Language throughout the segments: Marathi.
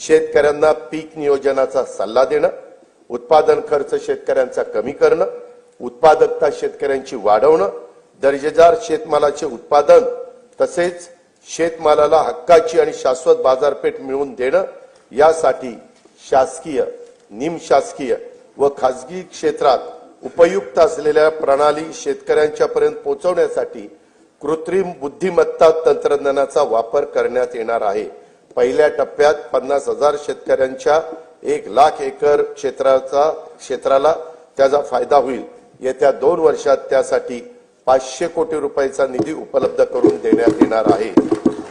शेतकऱ्यांना पीक नियोजनाचा सल्ला देणं उत्पादन खर्च शेतकऱ्यांचा कमी करणं उत्पादकता शेतकऱ्यांची वाढवणं दर्जेदार शेतमालाचे उत्पादन तसेच शेतमालाला हक्काची आणि शाश्वत बाजारपेठ मिळवून देणं यासाठी शासकीय निमशासकीय व खासगी क्षेत्रात उपयुक्त असलेल्या प्रणाली शेतकऱ्यांच्या पर्यंत पोहोचवण्यासाठी कृत्रिम बुद्धिमत्ता तंत्रज्ञानाचा वापर करण्यात येणार आहे. पहिल्या टप्प्यात पन्नास हजार शेतकऱ्यांच्या एक लाख एकर क्षेत्राचा क्षेत्राला त्याचा फायदा होईल. येत्या दोन वर्षात त्यासाठी पाचशे कोटी रुपयाचा निधी उपलब्ध करून देण्यात येणार आहे.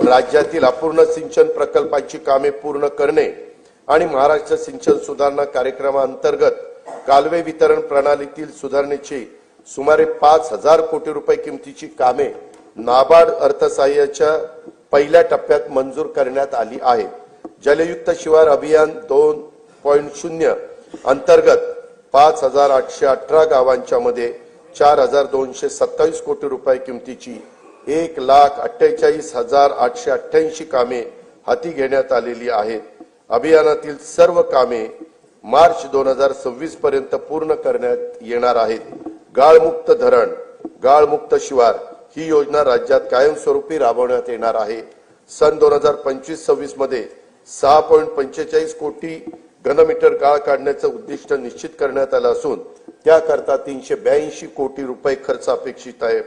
राज्यातील अपूर्ण सिंचन प्रकल्पांची कामे पूर्ण करणे आणि महाराष्ट्र सिंचन सुधारणा कार्यक्रमाअंतर्गत कालवे वितरण प्रणालीतील सुधारणेची सुमारे पाच हजार कोटी रुपये किमतीची कामे नाबार्ड अर्थसहाय्याच्या पहिल्या टप्प्यात मंजूर करण्यात आली आहे. जलयुक्त शिवार अभियान दोन पॉईंट शून्य अंतर्गत पाच हजार आठशे अठरा गावांच्या मध्ये चार हजार दोनशे सत्तावीस कोटी रुपये किमतीची एक लाख अठ्ठेचाळीस हजार आठशे अठ्ठ्याऐंशी कामे हाती घेण्यात आलेली आहेत. अभियानातील सर्व कामे मार्च दोन हजार सव्वीस पर्यंत पूर्ण करण्यात येणार आहेत. गाळमुक्त धरण गाळमुक्त शिवार ही योजना राज्यात कायमस्वरूपी राबवण्यात येणार आहे. सन दोन हजार पंचवीस सव्वीसमध्ये सहा पॉईंट पंचेचाळीस कोटी घनमीटर गाळ काढण्याचं उद्दिष्ट निश्चित करण्यात आलं असून त्याकरता तीनशे ब्याऐंशी कोटी रुपये खर्च अपेक्षित आहे.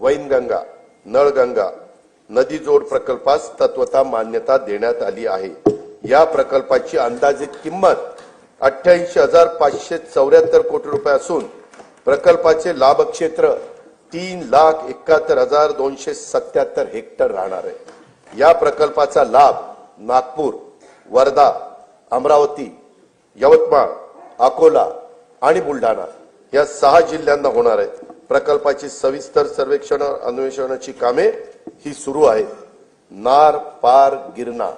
वैनगंगा नळगंगा नदी जोड प्रकल्पास तत्वता मान्यता देण्यात आली आहे. या प्रकल्पाची अंदाजित किंमत अठ्ठ्याऐंशी हजार पाचशे चौऱ्याहत्तर कोटी रुपये असून प्रकल्पाचे लाभक्षेत्र तीन लाख एकाहत्तर हजार दोनशे सत्याहत्तर हेक्टर राहणार आहे. या प्रकल्पाचा लाभ नागपूर वर्धा अमरावती यवतमाळ अकोला आणि बुलढाणा या सहा जिल्ह्यांना होणार आहेत. प्रकल्पाची सविस्तर सर्वेक्षण अन्वेषणाची कामे ही सुरू आहेत. नार पार गिरणा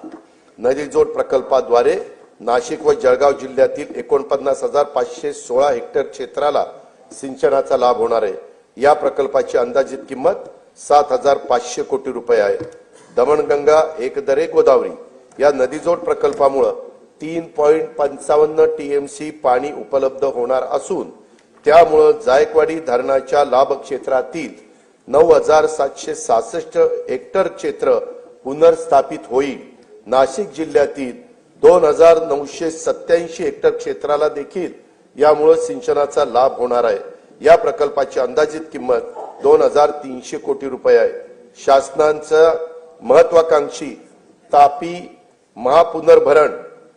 नदीजोड प्रकल्पाद्वारे नाशिक व जळगाव जिल्ह्यातील एकोणपन्नास हजार पाचशे सोळा हेक्टर क्षेत्राला सिंचनाचा लाभ होणार आहे. या प्रकल्पाची अंदाजित किंमत सात हजार पाचशे कोटी रुपये आहे. दमणगंगा एकदरे गोदावरी या नदीजोड प्रकल्पामुळं तीन पॉईंट पंचावन्न टीएमसी पाणी उपलब्ध होणार असून त्यामुळं जायकवाडी धरणाच्या लाभ क्षेत्रातील नऊ हजार सातशे सहासष्ट हेक्टर क्षेत्र पुनर्स्थापित होईल. नाशिक जिल्ह्यातील दोन हजार नऊशे सत्याऐंशी हेक्टर क्षेत्राला देखील यामुळे सिंचनाचा लाभ होणार आहे. या प्रकल्पाची अंदाजित किंमत दोन हजार तीनशे कोटी रुपये आहे. शासनाचा महत्वाकांक्षी तापी महापुनर्भरण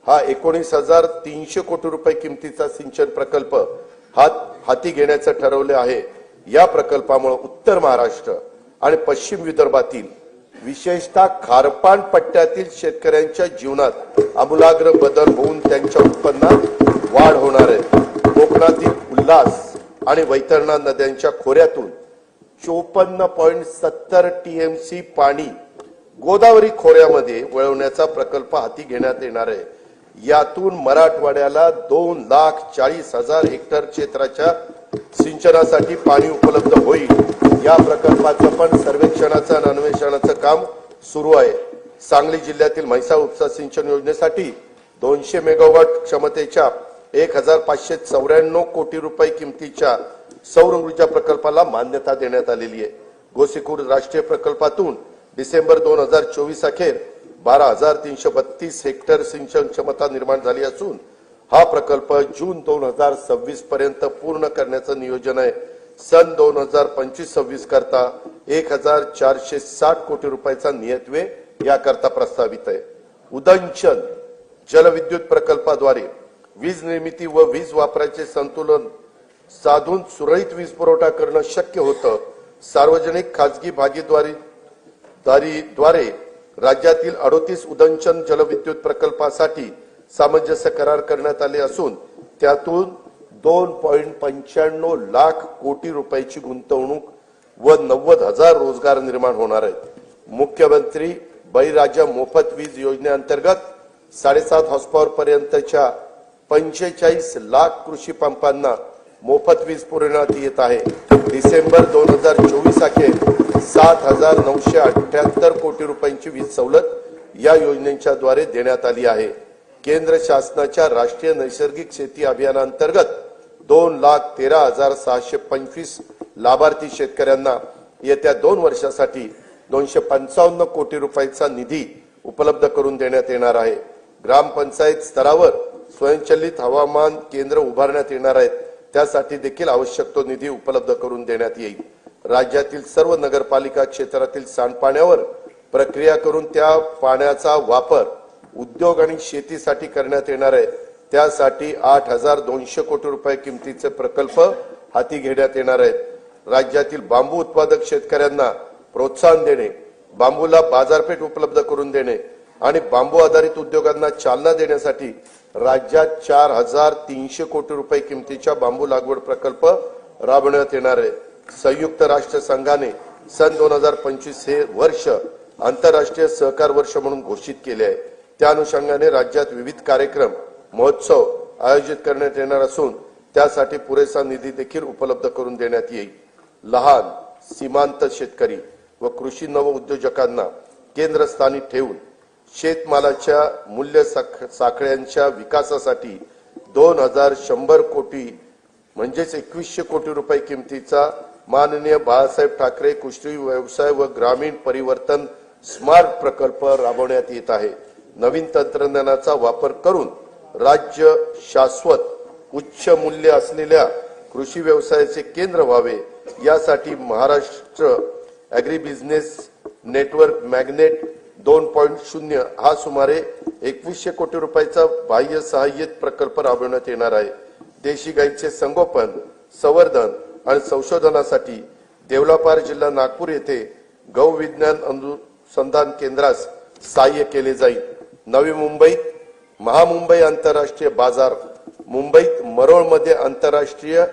हा एकोणीस हजार तीनशे कोटी रुपये किमतीचा सिंचन प्रकल्प हात हाती घेण्याचं ठरवले आहे. या प्रकल्पामुळे उत्तर महाराष्ट्र आणि पश्चिम विदर्भातील विशेषतः खारपान पट्ट्यातील शेतकऱ्यांच्या जीवनात आमूलाग्र बदल होऊन त्यांच्या उत्पन्नात वाढ होणार आहे. कोकणातील उल्हास आणि वैतरणा नद्यांच्या खोऱ्यातून चोपन्न पॉईंट सत्तर टीएमसी पाणी गोदावरी खोऱ्यामध्ये वळवण्याचा प्रकल्प हाती घेण्यात येणार आहे. यातून मराठवाड्याला दोन लाख चाळीस हजार हेक्टर क्षेत्राच्या सिंचनासाठी पाणी उपलब्ध होईल. या प्रकल्पाचं पण सर्वेक्षणाचं आणि अन्वेषणाचं काम सुरू आहे. सांगली जिल्ह्यातील म्हैसा उपसा सिंचन योजनेसाठी दोनशे मेगावॉट क्षमतेच्या एक हजार पाचशे चौऱ्याण्णव कोटी रुपये किमतीच्या सौर ऊर्जा प्रकल्पाला मान्यता देण्यात आलेली आहे. गोसीखुर्द राष्ट्रीय प्रकल्पातून डिसेंबर दोन हजार चोवीस अखेर बारा हजार तीनशे बत्तीस हेक्टर सिंचन क्षमता निर्माण झाली असून हा प्रकल्प जून दोन हजार सव्वीस पर्यंत पूर्ण करण्याचं नियोजन आहे. सन दोन हजार पंचवीस सव्वीस करता एक हजार चारशे साठ कोटी रुपयाचा नियतवे याकरता प्रस्तावित आहे. उदंचन जलविद्युत प्रकल्पाद्वारे वीज निर्मिती व वीज वापराचे संतुलन साधून सुरळीत वीज पुरवठा करणं शक्य होतं. सार्वजनिक खाजगी भागीदारीद्वारे राज्यातील अडोतीस उदंचन जलविद्युत प्रकल्पासाठी सामंजस्य करार करण्यात आले असून त्यातून दोन पॉईंट पंच्याण्णव लाख कोटी रुपयाची गुंतवणूक व नव्वद हजार रोजगार निर्माण होणार आहेत. मुख्यमंत्री बळीराजा मोफत वीज योजनेअंतर्गत साडेसात हॉस्पॉवर पर्यंतच्या पंचेचाळीस लाख कृषी पंपांना मोफत वीज पुरवण्यात येत आहे. डिसेंबर दोन हजार चोवीस अखेर सात हजार नऊशे अठ्याहत्तर कोटी रुपयांची वीज सवलत या योजनेच्या द्वारे देण्यात आली आहे. केंद्र शासनाच्या राष्ट्रीय नैसर्गिक शेती अभियानांतर्गत दोन लाख तेरा हजार सहाशे पंचवीस लाभार्थी शेतकऱ्यांना येत्या दोन वर्षासाठी दोनशे पंचावन्न कोटी रुपयांचा निधी उपलब्ध करून देण्यात येणार आहे. ग्रामपंचायत स्तरावर स्वयंचलित हवामान केंद्र उभारण्यात येणार आहेत. त्यासाठी देखील आवश्यक तो निधी उपलब्ध करून देण्यात येईल. राज्यातील सर्व नगरपालिका क्षेत्रातील सांडपाण्यावर प्रक्रिया करून त्या पाण्याचा वापर उद्योग आणि शेतीसाठी करण्यात येणार आहे. त्यासाठी आठ हजार दोनशे कोटी रुपये किमतीचे प्रकल्प हाती घेण्यात येणार आहेत. राज्यातील बांबू उत्पादक शेतकऱ्यांना प्रोत्साहन देणे बांबूला बाजारपेठ उपलब्ध करून देणे आणि बांबू आधारित उद्योगांना चालना देण्यासाठी राज्यात चार हजार तीनशे कोटी रुपये किमतीच्या बांबू लागवड प्रकल्प राबवण्यात येणार आहे. संयुक्त राष्ट्र संघाने सन दोन हजार पंचवीस हे वर्ष आंतरराष्ट्रीय सहकार वर्ष म्हणून घोषित केले आहे. त्या अनुषंगाने राज्यात विविध कार्यक्रम महोत्सव आयोजित करण्यात येणार असून त्यासाठी पुरेसा निधी देखील उपलब्ध करून देण्यात येईल. लहान सीमांत शेतकरी व कृषी नव उद्योजकांना केंद्रस्थानी ठेवून शेतमालाच्या मूल्य साख- साखळ्यांच्या विकासासाठी दोन हजार शंभर कोटी म्हणजेच एकवीसशे कोटी रुपये किमतीचा माननीय बाळासाहेब ठाकरे कृषी व्यवसाय व ग्रामीण परिवर्तन स्मार्ट प्रकल्प राबवण्यात येत आहे. नवीन तंत्रज्ञानाचा वापर करून राज्य शाश्वत उच्च मूल्य असलेल्या कृषी व्यवसायाचे केंद्र व्हावे यासाठी Maharashtra agri business network magnet दोन पॉईंट शून्य हा सुमारे एकवीसशे कोटी रुपयाचा बाह्य सहाय्यित प्रकल्प राबवण्यात येणार आहे. देशी गायीचे संगोपन संवर्धन आणि संशोधनासाठी देवलापार जिल्हा नागपूर येथे गौ विज्ञान अनुसंधान केंद्रास सहाय्य केले जाईल. नवी मुंबईत महामुंबई आंतरराष्ट्रीय बाजार मुंबईत मरोळमध्ये आंतरराष्ट्रीय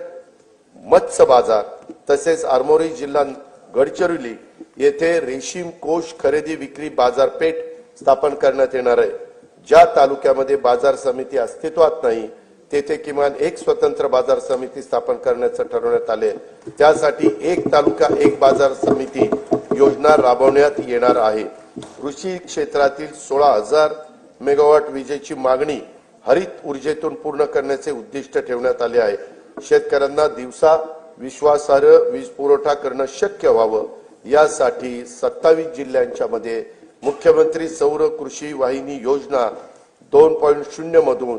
मत्स्य बाजार तसेच आरमोरी जिल्हा गडचिरोली येथे रेशीम कोष खरेदी विक्री बाजारपेठ स्थापन करण्यात येणार आहे. ज्या तालुक्यामध्ये बाजार समिती अस्तित्वात नाही तेथे किमान एक स्वतंत्र बाजार समिती स्थापन करण्याचं ठरवण्यात आले त्यासाठी एक तालुका एक बाजार समिती योजना राबवण्यात येणार आहे. कृषी क्षेत्रातील सोळा हजार मेगावॉट विजेची मागणी हरित ऊर्जेतून पूर्ण करण्याचे उद्दिष्ट ठेवण्यात आले आहे. शेतकऱ्यांना दिवसा विश्वासार्ह वीज पुरवठा करणं शक्य व्हावं यासाठी सत्तावीस जिल्ह्यांच्या मध्ये मुख्यमंत्री सौर कृषी वाहिनी योजना दोन पॉईंट शून्य मधून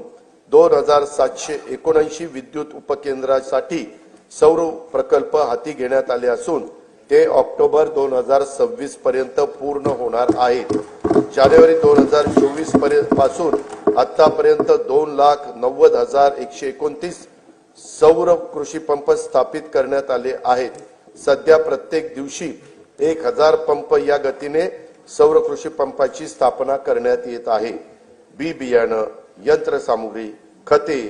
दोन हजार सातशे एकोणऐंशी विद्युत उपकेंद्रासाठी सौर प्रकल्प हाती घेण्यात आले असून ते ऑक्टोबर दोन हजार सव्वीस पर्यंत पूर्ण होणार आहेत. जानेवारी दोन हजार चोवीसपर्यंत पासून आतापर्यंत दोन लाख नव्वद हजार एकशे एकोणतीस सौर कृषी पंप स्थापित करण्यात आले आहेत. सध्या प्रत्येक दिवशी एक हजार पंप या गतीने सौर कृषी पंपाची स्थापना करण्यात येत आहे. बी बियाणं यंत्रसामुग्री खते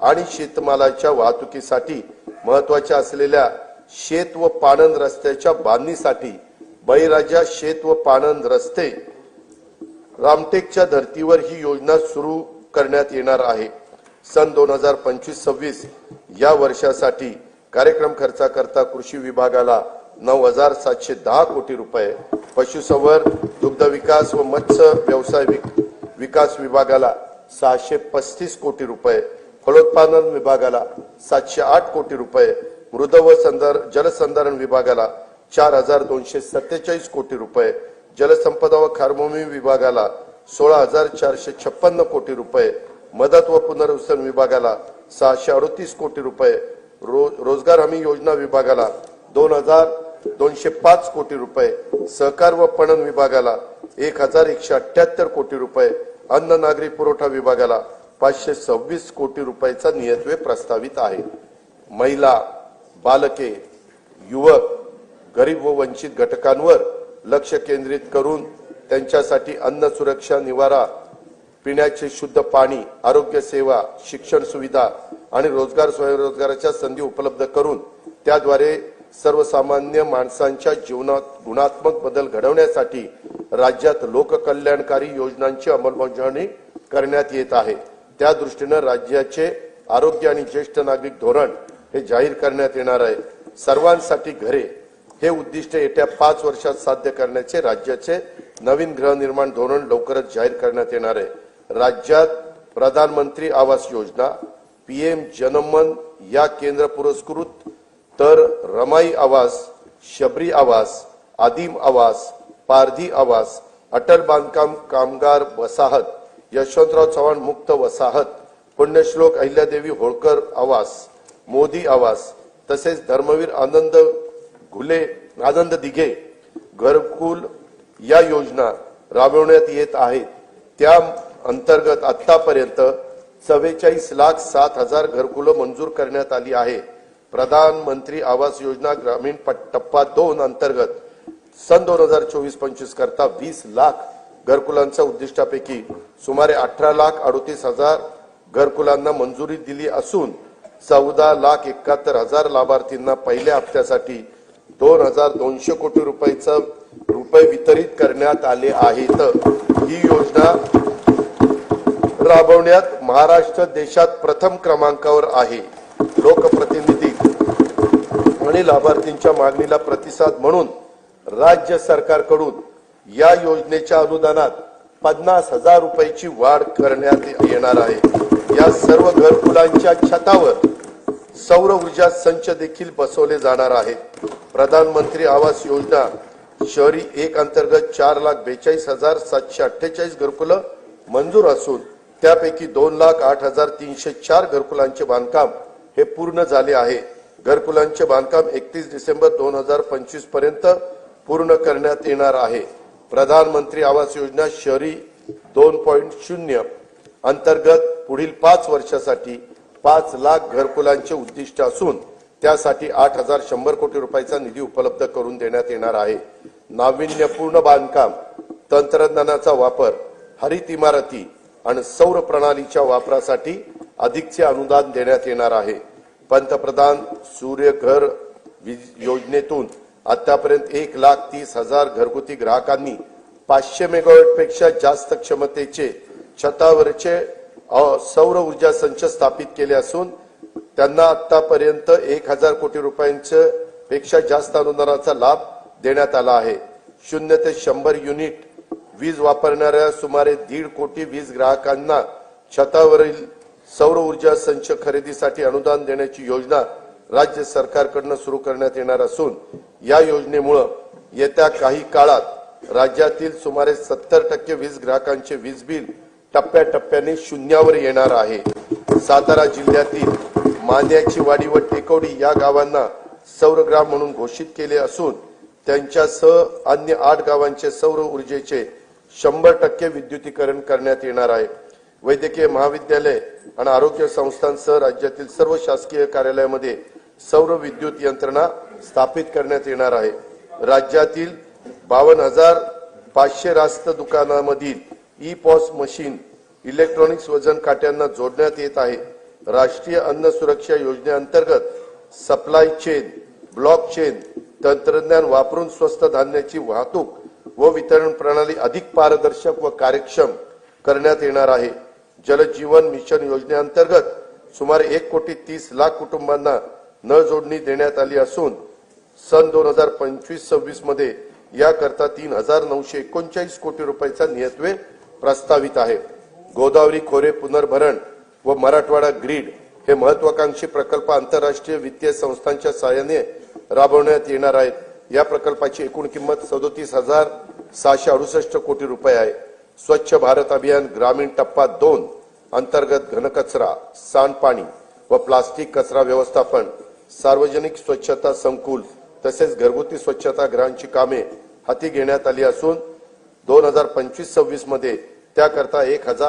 आणि शेतमालाच्या वाहतुकीसाठी महत्त्वाच्या असलेल्या शेत व पाणन रस्त्याच्या बांधणीसाठी बळीराजा शेत व पाणन रस्ते रामटेकच्या धर्तीवर ही योजना सुरू करण्यात येणार आहे. सन दोन हजार पंचवीस सव्वीस या वर्षासाठी कार्यक्रम खर्चाकरता कृषी विभागाला नऊ हजार सातशे दहा कोटी रुपये पशुसंवर्धन दुग्ध विकास व मत्स्य व्यवसाय विकास विभागाला सहाशे पस्तीस कोटी रुपये फलोत्पादन विभागाला सातशे आठ कोटी रुपये मृद व संधार जलसंधारण विभागाला चार हजार दोनशे सत्तेचाळीस कोटी रुपये जलसंपदा व खारभूमी विभागाला सोळा हजार चारशे छप्पन्न कोटी रुपये मदत व पुनर्वसन विभागाला सहाशे अडतीस कोटी रुपये रो, रोजगार हमी योजना विभागाला दोन हजार दोनशे पाच कोटी रुपये सहकार व पणन विभागाला एक हजार एकशे अठ्याहत्तर कोटी रुपये अन्न नागरी पुरवठा विभागाला पाचशे सव्वीस कोटी रुपयाचा नियतवे प्रस्तावित आहे. महिला बालके युवक गरीब व वंचित घटकांवर लक्ष केंद्रित करून त्यांच्यासाठी अन्न सुरक्षा निवारा पिण्याचे शुद्ध पाणी आरोग्य सेवा शिक्षण सुविधा आणि रोजगार स्वयंरोजगाराच्या संधी उपलब्ध करून त्याद्वारे सर्वसामान्य माणसांच्या जीवनात गुणात्मक बदल घडवण्यासाठी राज्यात लोककल्याणकारी योजनांची अंमलबजावणी करण्यात येत आहे. त्या दृष्टीनं राज्याचे आरोग्य आणि ज्येष्ठ नागरिक धोरण हे जाहीर करण्यात येणार आहे. सर्वांसाठी घरे हे उद्दिष्ट येत्या पाच वर्षात साध्य करण्याचे राज्याचे नवीन गृहनिर्माण धोरण लवकरच जाहीर करण्यात येणार आहे. राज्यात प्रधानमंत्री आवास योजना पीएम जनमन या केंद्र पुरस्कृत तर रमाई आवास शबरी आवास आदिम आवास पारधी आवास अटल बांधकाम कामगार वसाहत यशवंतराव चव्हाण मुक्त वसाहत पुण्यश्लोक अहिल्यादेवी होळकर आवास मोदी आवास तसेच धर्मवीर आनंद घुले आनंद दिघे घरकुल या योजना राबवण्यात येत आहेत. त्या अंतर्गत आतापर्यंत चव्वेचाळीस लाख सात हजार घरकुलं मंजूर करण्यात आली आहे. प्रधानमंत्री आवास योजना ग्रामीण टप्पा दोन अंतर्गत सन दोन हजार चोवीस पंचवीस करता वीस लाख घरकुलांच्या उद्दिष्टापैकी सुमारे अठरा लाख अडोतीस हजार घरकुलांना मंजुरी दिली असून चौदा लाख एकाहत्तर हजार लाभार्थींना पहिल्या हप्त्यासाठी दोन हजार दोनशे कोटी रुपयाचं रुपये वितरित करण्यात आले आहेत. ही योजना राबवण्यात महाराष्ट्र देशात प्रथम क्रमांकावर आहे. लोकप्रतिनिधी आणि लाभार्थींच्या मागणीला प्रतिसाद म्हणून राज्य सरकारकडून या योजनेच्या अनुदानात पन्नास हजार रुपयाची वाढ करण्यात येणार आहे. या सर्व घरकुलांच्या छतावर सौर ऊर्जा संच देखील बसवले जाणार आहेत. प्रधानमंत्री आवास योजना शहरी एक अंतर्गत चार लाख बेचाळीस हजार सातशे अठ्ठेचाळीस घरकुलं मंजूर असून त्यापैकी दोन लाख आठ हजार तीनशे चार घरकुलांचे बांधकाम हे पूर्ण झाले आहे. घरकुलांचे बांधकाम एकतीस डिसेंबर दोन हजार पंचवीसपर्यंत पूर्ण करण्यात येणार आहे. प्रधानमंत्री आवास योजना शहरी दोन पॉईंट शून्य अंतर्गत पुढील पाच वर्षासाठी पाच लाख घरकुलांचे उद्दिष्ट असून त्यासाठी आठ हजार शंभर कोटी रुपयाचा निधी उपलब्ध करून देण्यात येणार आहे. नाविन्यपूर्ण बांधकाम तंत्रज्ञानाचा वापर हरित इमारती आणि सौर प्रणालीच्या वापरासाठी अधिकचे अनुदान देण्यात येणार आहे. पंतप्रधान सूर्यघर वीज योजनेतून आतापर्यंत एक लाख तीस हजार घरगुती ग्राहकांनी पाचशे मेगावॅटपेक्षा जास्त क्षमतेचे छतावरचे सौर ऊर्जा संच स्थापित केले असून त्यांना आतापर्यंत एक हजार कोटी रुपयांच्या पेक्षा जास्त अनुदानाचा लाभ देण्यात आला आहे. शून्य ते शंभर युनिट वीज वापरणाऱ्या सुमारे दीड कोटी वीज ग्राहकांना छतावरील सौर ऊर्जा संच खरेदीसाठी अनुदान देण्याची योजना राज्य सरकारकडून सुरू करण्यात येणार असून या योजनेमुळं येत्या काही काळात राज्यातील सुमारे सत्तर टक्के वीज ग्राहकांचे वीज बिल टप्प्याटप्प्याने शून्यावर येणार आहे. सातारा जिल्ह्यातील मान्याची वाडी व टेकवडी या गावांना सौरग्राम म्हणून घोषित केले असून त्यांच्यासह अन्य आठ गावांचे सौर ऊर्जेचे शंभर टक्के विद्युतीकरण करण्यात येणार आहे. वैद्यकीय महाविद्यालय आणि आरोग्य संस्थांसह राज्यातील सर्व शासकीय कार्यालयामध्ये सौर विद्युत यंत्रणा स्थापित करण्यात येणार आहे. राज्यातील बावन्न हजार पाचशे रास्त दुकानामधील ई पॉस मशीन इलेक्ट्रॉनिक्स वजन काट्यांना जोडण्यात येत आहे. राष्ट्रीय अन्न सुरक्षा योजनेअंतर्गत सप्लाय चेन ब्लॉक चेन तंत्रज्ञान वापरून स्वस्त धान्याची वाहतूक व वितरण प्रणाली अधिक पारदर्शक व कार्यक्षम करण्यात येणार आहे. जलजीवन मिशन योजनेअंतर्गत सुमारे एक कोटी तीस लाख कुटुंबांना नळ जोडणी देण्यात आली असून सन दोन हजार पंचवीस सव्वीसमध्ये याकरता तीन हजार नऊशे एकोणचाळीस कोटी रुपयाचा नियतवे प्रस्तावित आहे. गोदावरी खोरे पुनर्भरण व मराठवाडा ग्रीड हे महत्वाकांक्षी प्रकल्प आंतरराष्ट्रीय वित्तीय संस्थांच्या सहाय्याने राबवण्यात येणार आहेत. या प्रकल्पाची एकूण किंमत सदोतीस हजार सहाशे अडुसष्ट कोटी रुपये आहे. स्वच्छ भारत अभियान ग्रामीण टप्पा दोन अंतर्गत घनकचरा सांडपाणी व प्लास्टिक कचरा व्यवस्थापन सार्वजनिक स्वच्छता संकुल तसेच घरगुती स्वच्छता ग्रहांची कामे हाती घेण्यात आली असून दोन हजार पंचवीस सव्वीसमध्ये त्याकरता एक हजार